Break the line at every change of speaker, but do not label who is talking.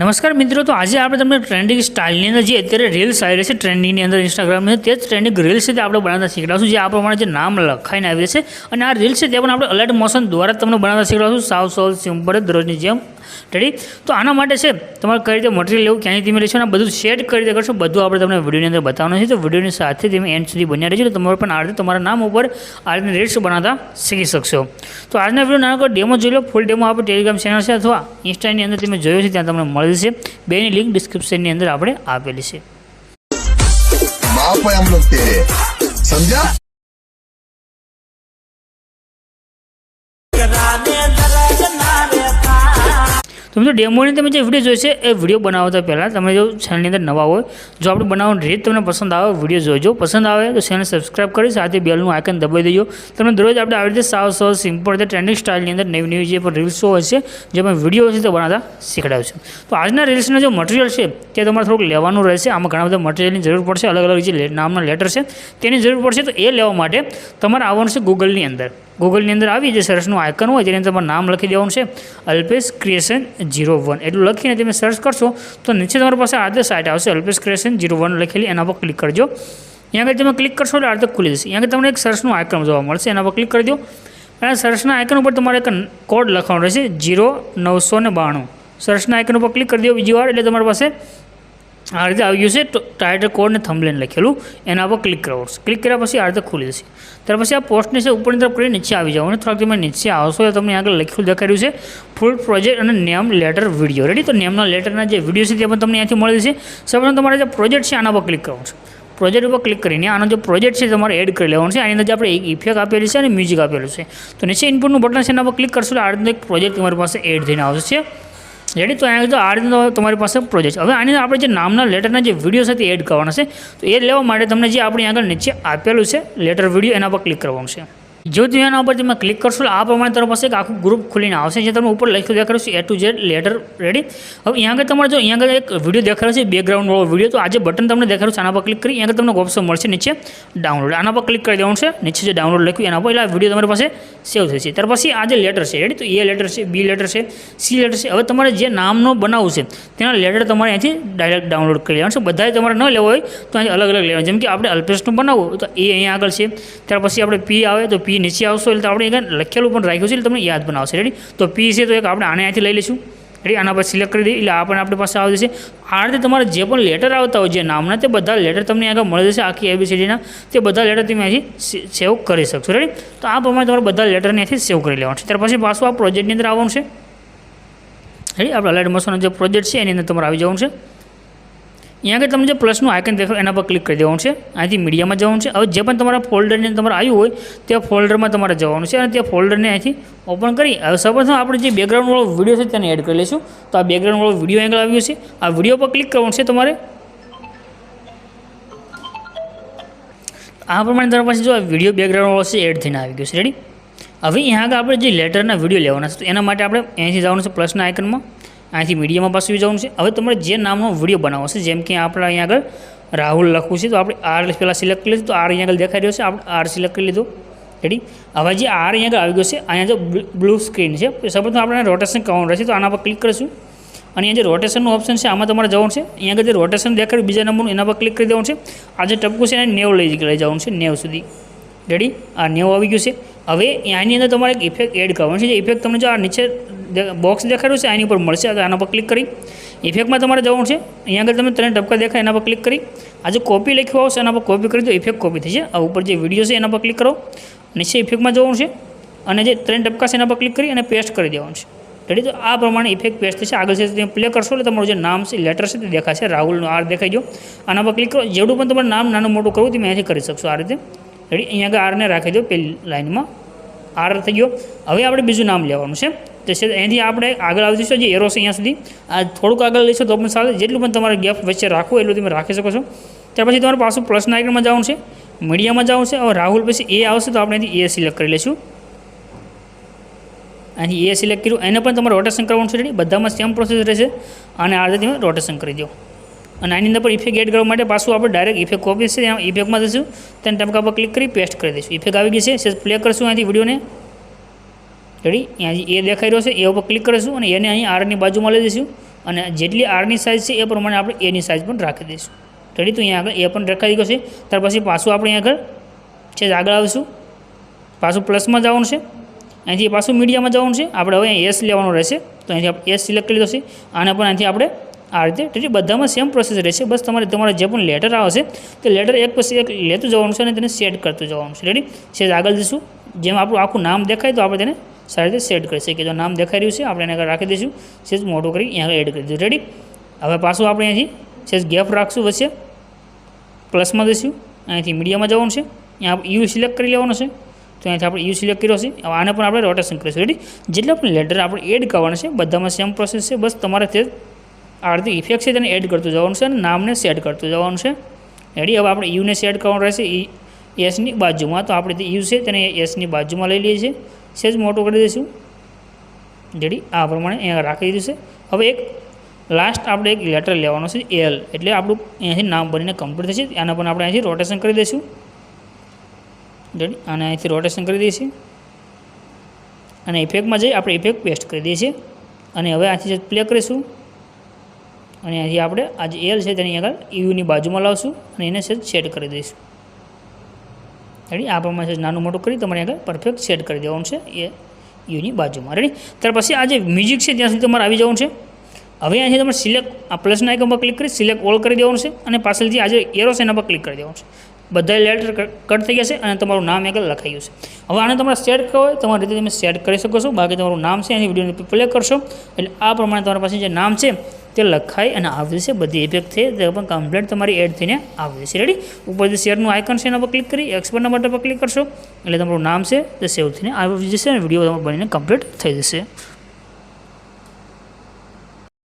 નમસ્કાર મિત્રો, તો આજે આપણે તમને ટ્રેન્ડિંગ સ્ટાઇલની અંદર જે અત્યારે રીલ્સ આવી રહી છે ટ્રેન્ડિંગની અંદર ઇન્સ્ટાગ્રામની અંદર, તે જ ટ્રેન્ડિંગ રીલ્સ છે તે આપણે બનાવતા શીખડાવશું જે આ પ્રમાણે જે નામ લખાઈને આવી છે. અને આ રીલ્સ છે તે પણ આપણે અલર્ટ મોશન દ્વારા તમને બનાવતા શીખડાવશું સાવ સોલ સિમ્પલ દરરોજની જેમ રેડી તો આના માટે છે, તમારે કઈ રીતે મટીરિયલ લેવું, ક્યાંથી તમે લેશો, અને બધું શેડ કઈ રીતે કરશો. બધું આપણે તમને વિડીયોની અંદર બતાવવાનું છે. તો વિડીયોની સાથે તમે એન્ડ સુધી બન્યા રહેજો. તમારે પણ આ રીતે તમારા નામ ઉપર આ રીતે રીલ્સ બનાવતા શીખી શકશો. તો આજના વીડિયો નાનો ડેમો જોઈ લો. ફૂલ ડેમો આપણે ટેલિગ્રામ ચેનલ છે, અથવા ઇન્સ્ટાની અંદર તમે જોયો છે, ત્યાં તમને મળી જશે. બેની લિંક ડિસ્ક્રિપ્શનની અંદર આપણે આપેલી છે.
बाप
તો મિત્રો ડેમોની તમે જે વીડિયો જોઈ છે, એ વીડિયો બનાવતા પહેલાં. તમે જો ચેનલની અંદર નવા હોય, જો આપણે બનાવવાની રીત તમને પસંદ આવે વીડિયો જોજો. પસંદ આવે તો ચેનલ સબસ્ક્રાઇબ કરી, સાથે બેલનું આઇકન દબાવી દેજો. તમને દરરોજ આપણે આવી રીતે સાવ સાવ સિમ્પલ રીતે ટ્રેન્ડિંગ સ્ટાઇલની અંદર નવી નવી જે પણ રીલ્સો હોય છે જે પણ વીડિયો છે તે બનાવતા શીખડાવશું તો આજના રીલ્સનો જે મટીરિયલ છે, તે તમારે થોડુંક લેવાનું રહેશે. આમાં ઘણા બધા મટીરિયલની જરૂર પડશે. અલગ અલગ જે નામના લેટર છે, તેની જરૂર પડશે. તો એ લેવા માટે તમારે આવવાનું છે ગૂગલની અંદર. ગૂગલની અંદર આવી જે સર્ચનું આઇકન હોય તેની અંદર તમારું નામ લખી દેવાનું છે. અલ્પેશ ક્રિએશન ઝીરો વન એટલું લખીને તમે સર્ચ કરશો તો નીચે તમારી પાસે આ સાઇટ આવશે. અલ્પેશ ક્રિએશન જીરો વન લખેલી. એના પર ક્લિક કરજો. અહીંયા આગળ તમે ક્લિક કરશો એટલે આ રીતે ખુલી જશે. અહીંયા આગળ તમને એક સર્ચનું આઇકન જોવા મળશે. એના પર ક્લિક કરી દો. અને સર્ચના આઇકન ઉપર તમારે એક કોડ લખવાનો રહેશે. ઝીરો નવસો ને બાણું. સર્ચના આઇકન ઉપર ક્લિક કરી દો બીજી વાર. એટલે તમારી પાસે આ રીતે આવી ગયું છે. ટાઇટલ કોડ ને થંબલેન લખેલું. એના પર ક્લિક કરો. ક્લિક કર્યા પછી આ રીતે ખુલી જશે. ત્યાર પછી આ પોસ્ટને છે ઉપરની તરફ કરી નીચે આવી જાઓ અને થોડાક તમે નીચે આવશો તો તમને આગળ લખેલું દેખાડ્યું છે. ફૂલ પ્રોજેક્ટ અને નેમ લેટર વીડિયો રેડી તો નેમના લેટરના જે વીડિયો છે તે પણ તમને અહીંયાથી મળી જશે. સૌપ્રથમ તમારે જે પ્રોજેક્ટ છે આના પર ક્લિક કરવાનું છે. પ્રોજેક્ટ ઉપર ક્લિક કરીને આનો જે પ્રોજેક્ટ છે તમારે એડ કરી લેવાનું છે. આની અંદર જે આપણે એક ઇફેક્ટ આપેલી છે અને મ્યુઝિક આપેલું છે. તો નીચે ઇનપુટનું બટન છે એના પર ક્લિક કરશો એટલે આ રીતે એક પ્રોજેક્ટ તમારી પાસે એડ થઈને આવશે. રેડી તો અહીંયા આ રીતનો તમારી પાસે પ્રોજેક્ટ હવે આની આપણે જે નામના લેટરના જે વીડિયો છે તે એડ કરવાના છે. તો એ લેવા માટે તમને જે આપણી આગળ નીચે આપેલું છે લેટર વીડિયો એના પર ક્લિક કરવાનું છે. જો એના ઉપર તમે ક્લિક કરશો આ પ્રમાણે તમારી પાસે એક આખું ગ્રુપ ખુલીને આવશે જે તમે ઉપર લખ્યું દેખાડ્યું છે A to Z letter ready હવે અહીંયા આગળ તમારે જો અહીંયા આગળ એક વીડિયો દેખાડ્યો છે બેકગ્રાઉન્ડવાળો વીડિયો તો આ બટન તમને દેખાડ્યું છે, આના પર ક્લિક કરી અહીંયા આગળ તમને ઓપ્શન મળશે નીચે ડાઉનલોડ આના પર ક્લિક કરી દેવાનું છે, નીચે જે ડાઉનલોડ લખ્યું એના પર વીડિયો તમારી પાસે સેવ થશે. ત્યાર પછી આ જે લેટર છે રેડી તો એ લેટર છે બી લેટર છે સી લેટર છે. હવે તમારે જે નામનો બનાવવું છે, તેના લેટર તમારે અહીંથી ડાયરેક્ટ ડાઉનલોડ કરી લેવાનું છે. બધાએ તમારે ન લેવો હોય તો અહીં અલગ અલગ લેવાનું જેમ કે આપણે અલ્પેશનું બનાવવું તો એ અહીંયા આગળ છે. ત્યાર પછી આપણે પી આવે તો પી નીચે આવશો એટલે આપણે અહીંયા લખેલું પણ રાખ્યું છે એટલે તમને યાદ બનાવશે. રેડી તો પી છે તો એક આપણે આને અહીંયાથી લઈ લઈશું. રેડી આના પર સિલેક્ટ કરી દઈએ એટલે આ પણ આપણી પાસે આવી જશે. આ રીતે તમારે જે પણ લેટર આવતા હોય, જે નામના, તે બધા લેટર તમને આગળ મળી જશે આખી એબીસીડીના તે બધા લેટર તમે અહીંથી સેવ કરી શકશો. રેડી તો આ પ્રમાણે તમારે બધા લેટરને અહીંથી સેવ કરી લેવાનું છે. ત્યાર પછી પાછું આ પ્રોજેક્ટની અંદર આવવાનું છે. રેડી આપણે અલાઇડ મશોનો જે પ્રોજેક્ટ છે, એની અંદર તમારે આવી જવાનું છે. અહીંયા આગળ તમને જે પ્લસનું આઇકન દેખાય એના પર ક્લિક કરી દેવાનું છે. અહીંથી મીડિયામાં જવાનું છે. હવે જે પણ તમારા ફોલ્ડરની તમારે આવ્યું હોય તે ફોલ્ડરમાં તમારે જવાનું છે અને તે ફોલ્ડરને અહીંથી ઓપન કરી. હવે સૌપ્રથમ આપણે જે બેકગ્રાઉન્ડવાળો વીડિયો છે તેને એડ કરી લઈશું. તો આ બેકગ્રાઉન્ડવાળો વીડિયો એંગલ આવ્યો છે. આ વીડિયો પર ક્લિક કરવાનું છે તમારે. આ પ્રમાણે તમારા પાસે જો આ વીડિયો બેકગ્રાઉન્ડવાળો છે એડ થઈને આવી ગયો છે. રેડી હવે અહીંયા આગળ આપણે જે લેટરના વીડિયો લેવાના છે, તો એના માટે આપણે અહીંથી જવાનું છે પ્લસના આઇકનમાં અહીંથી મીડિયામાં પાછું જવાનું છે. હવે તમારે જે નામનો વીડિયો બનાવવો છે, જેમ કે આપણે અહીંયા આગળ રાહુલ લખવું છે, તો આપણે આર પહેલાં સિલેક્ટ કરી લીધું, તો આર અહીંયા આગળ દેખાઈ રહ્યો છે, આપણે આર સિલેક્ટ કરી લીધું. રેડી હવે જે આર અહીંયા આગળ આવી ગયો છે, અહીંયા જો બ્લુ સ્ક્રીન છે સૌપ્રથમ આપણે રોટેશન કરવાનું રહેશે, તો આના પર ક્લિક કરીશું. અને અહીંયા જે રોટેશનનું ઓપ્શન છે, આમાં તમારે જવાનું છે. અહીંયા આગળ જે રોટેશન દેખાડ્યું બીજા નંબરનું, એના પર ક્લિક કરી દેવાનું છે. આ જે ટપકું છે, એને નેવ લઈ લઈ જવાનું છે, નેવ સુધી. રેડી આ નેવ આવી ગયું છે. હવે અહીંની અંદર તમારે એક ઇફેક્ટ એડ કરવાનું છે. જે ઇફેક્ટ તમને જો આ નીચે બોક્સ દેખાડ્યું છે, આની ઉપર મળશે. આના પર ક્લિક કરી. ઇફેક્ટમાં તમારે જવાનું છે. અહીંયા આગળ તમે ત્રણ ટપકા દેખાય, એના પર ક્લિક કરી. આ જે કોપી લખ્યું આવશે, એના પર કોપી કરી દો ઇફેક્ટ કોપી થશે આ ઉપર જે વીડિયો છે, એના પર ક્લિક કરો. નીચે ઇફેક્ટમાં જવાનું છે. અને જે ત્રણ ટપકા છે, એના પર ક્લિક કરી અને પેસ્ટ કરી દેવાનું છે. રેડી તો આ પ્રમાણે ઇફેક્ટ પેસ્ટ થશે. આગળ છે તમે પ્લે કરશો એટલે તમારું જે નામ છે લેટર છે, તે દેખાશે. રાહુલનું આર દેખાઈ ગયો. આના પર ક્લિક કરો. જેવડું પણ તમારું નામ નાનું મોટું કરવું તમે અહીંયાથી કરી શકશો આ રીતે. રેડી અહીંયા આગળ આરને રાખી દો, પેલી લાઇનમાં આર થઈ ગયો. હવે આપણે બીજું નામ લેવાનું છે. તો છે અહીંથી આપણે આગળ આવી જઈશું. જે એરો અહીંયા સુધી. આ થોડુંક આગળ લઈશું તો પણ ચાલે જેટલું પણ તમારે ગેપ વચ્ચે રાખવું એટલું તમે રાખી શકો છો. ત્યાર પછી તમારે પાછું પ્લસના આઇકનમાં જવાનું છે. મીડિયામાં જવાનું છે. હવે રાહુલ પછી એ આવશે તો આપણે અહીંથી એ સિલેક્ટ કરી લઈશું. અહીંથી એ સિલેક્ટ કર્યું. એને પણ તમારે રોટેશન કરવાનું છે. બધામાં સેમ પ્રોસેસ રહેશે. અને આ રીતે તમે રોટેશન કરી દો. અને આની અંદર પણ ઇફેક્ટ એડ કરવા માટે પાછું આપણે ડાયરેક્ટ ઇફેક્ટ કોપી છે. ત્યાં ઇફેક્ટમાં જઈશું. તેને ટપકા પર ક્લિક કરી પેસ્ટ કરી દઈશું. ઇફેક્ટ આવી ગઈ છે. પ્લે કરશું અહીંથી વિડીયોને. રેડી અહીંયા એ દેખાઈ રહ્યો છે, એ ઉપર ક્લિક કરીશું અને એને અહીં આરની બાજુમાં લઈ જઈશું. અને જેટલી આરની સાઇઝ છે, એ પ્રમાણે આપણે એની સાઇઝ પણ રાખી દઈશું. રેડી તો અહીંયા આગળ એ પણ રખાઈ ગયો છે. ત્યાર પછી પાછું આપણે અહીંયા આગળ છે આગળ આવીશું. પાછું પ્લસમાં જવાનું છે. અહીંથી પાછું મીડિયામાં જવાનું છે. આપણે હવે એસ લેવાનું રહેશે. તો અહીંથી આપણે એસ સિલેક્ટ કરી દઈશું. આને પણ અહીંથી આપણે આ રીતે એટલે બધામાં સેમ પ્રોસેસ રહેશે. બસ તમારે તમારે જે પણ લેટર આવશે તે લેટર એક પછી એક લેતું જવાનું છે અને તેને સેટ કરતું જવાનું છે. રેડી સેજ આગળ જઈશું. જેમ આપણું આખું નામ દેખાય તો આપણે તેને સારી રીતે સેટ કરી શકીએ તો નામ દેખાઈ રહ્યું છે. આપણે એને આગળ રાખી દઈશું. સેજ મોટું કરી અહીંયા એડ કરી દઈશું. રેડી હવે પાછું આપણે અહીંથી સેજ ગેપ રાખશું વચ્ચે. પ્લસમાં દઈશું. અહીંથી મીડિયામાં જવાનું છે. અહીંયા યુ સિલેક્ટ કરી લેવાનું છે. તો અહીંથી આપણે યુ સિલેક્ટ કર્યો છે. હવે આને પણ આપણે રોટેશન કરીશું. રેડી જેટલા પણ લેટર આપણે એડ કરવાના છે, બધામાં સેમ પ્રોસેસ છે. બસ તમારે તે આ રીતે ઇફેક્ટ છે તેને એડ કરતું જવાનું છે અને નામને સેટ કરતું જવાનું છે. રેડી હવે આપણે યુને સેટ કરવાનું રહેશે. એસની બાજુમાં. તો આપણે તે યુ છે તેને એસની બાજુમાં લઈ લઈએ છીએ. સેજ મોટું કરી દઈશું. જેડી આ પ્રમાણે અહીંયા રાખી દીધું છે. હવે એક લાસ્ટ આપણે એક લેટર લેવાનો છે એલ એટલે આપણું અહીંયાથી નામ બનીને કમ્પ્લીટ થશે. આના પણ આપણે અહીંથી રોટેશન કરી દઈશું. જેડી આને અહીંથી રોટેશન કરી છીએ. અને ઇફેક્ટમાં જઈ આપણે ઇફેક્ટ પેસ્ટ કરી દઈએ છીએ. અને હવે આથી પ્લે કરીશું. અને અહીંથી આપણે આ જે એલ છે તેની આગળ યુની બાજુમાં લાવશું. અને એને સેટ કરી દઈશું. રેડી આ પ્રમાણે નાનું મોટું કરી, તમારે આગળ પરફેક્ટ સેટ કરી દેવાનું છે, એ યુની બાજુમાં. રેડી ત્યાર પછી આ જે મ્યુઝિક છે, ત્યાં સુધી તમારે આવી જવાનું છે. હવે અહીંથી તમારે સિલેક્ટ આ પ્લસના આઇકન પર ક્લિક કરી સિલેક્ટ ઓલ કરી દેવાનું છે, અને પાછળથી આ જે એરો છે, એના પર ક્લિક કરી દેવાનું છે. બધા લેટર કટ થઈ ગયા છે, અને તમારું નામ આગળ ગયું છે. હવે આને તમારે સેટ કરો હોય, તમારી રીતે તમે સેટ કરી શકો છો. બાકી તમારું નામ છે, એની વિડીયોને પ્લે કરશો. એટલે આ પ્રમાણે તમારી પાસે જે નામ છે તે લખાઈ અને આવી છે, બધી ઇફેક્ટ છે. તે પણ કમ્પ્લેટ તમારી એડ થઈને આવી છે. રેડી ઉપરથી શેરનું આઇકન છે, એના પર ક્લિક કરી એક્સપર્ટના બટન પર ક્લિક કરશો. એટલે તમારું નામ છે, તે સેવ થઈને આવી જશે અને વીડિયો તમારો બનીને કમ્પ્લીટ થઈ જશે.